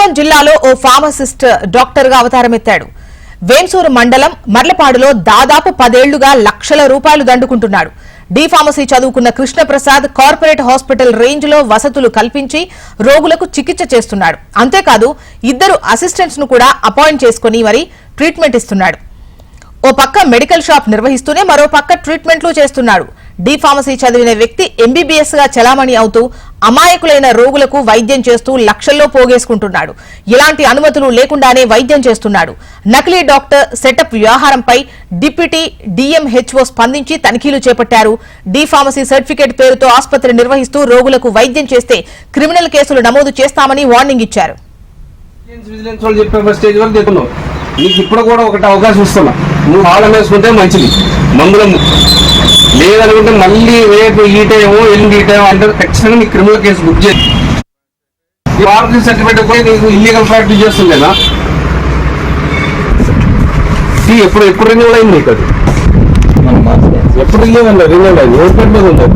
ఖమ్మం జిల్లాలో ఓ ఫార్మసిస్ట్ డాక్టర్గా అవతారమెత్తాడు. వేంసూరు మండలం మర్లపాడులో దాదాపు పదేళ్ళుగా లక్షల రూపాయలు దండుకుంటున్నాడు. డి ఫార్మసీ చదువుకున్న కృష్ణప్రసాద్ కార్పొరేట్ హాస్పిటల్ రేంజ్లో వసతులు కల్పించి రోగులకు చికిత్స చేస్తున్నాడు. అంతేకాదు ఇద్దరు అసిస్టెంట్స్ను కూడా అపాయింట్ చేసుకుని మరి ట్రీట్మెంట్ ఇస్తున్నాడు. ఓ పక్క మెడికల్ షాప్ నిర్వహిస్తూనే మరో పక్క ట్రీట్మెంట్లు చేస్తున్నాడు. డి ఫార్మసీ చదివిన వ్యక్తి ఎంబీబీఎస్గా చలామణి అవుతూ అమాయకులైన రోగులకు వైద్యం చేస్తూ లక్షల్లో పోగేసుకుంటున్నాడు. ఇలాంటి అనుమతులు లేకుండానే వైద్యం చేస్తున్నాడు. నకిలీ డాక్టర్ సెటప్ వ్యవహారంపై డిప్యూటీ డిఎంహెచ్ఓ స్పందించి తనిఖీలు చేపట్టారు. డి ఫార్మసీ సర్టిఫికేట్ పేరుతో ఆసుపత్రి నిర్వహిస్తూ రోగులకు వైద్యం చేస్తే క్రిమినల్ కేసులు నమోదు చేస్తామని వార్నింగ్ ఇచ్చారు. నీకు ఇప్పుడు కూడా ఒకటి అవకాశం ఇస్తున్నా. నువ్వు హాలం వేసుకుంటే మంచిది. మందులం లేదనుకుంటే మళ్ళీ రేపు ఈ టైమో ఎల్లుండి ఈ టైం అంటే ఖచ్చితంగా నీకు క్రిమినల్ కేసు బుక్ చేసి వారంటీ సర్టిఫికేట్ కూడా నీకు ఇల్లీగల్ ప్రాక్టీస్ చేస్తుండేనా ఈ ఎప్పుడు ఎప్పుడు రిన్యూవల్ అయింది నీకు అది? ఎప్పుడు రిన్యూవల్ రిన్యూవల్ అయింది. ఓపెన్ మీద ఉంది.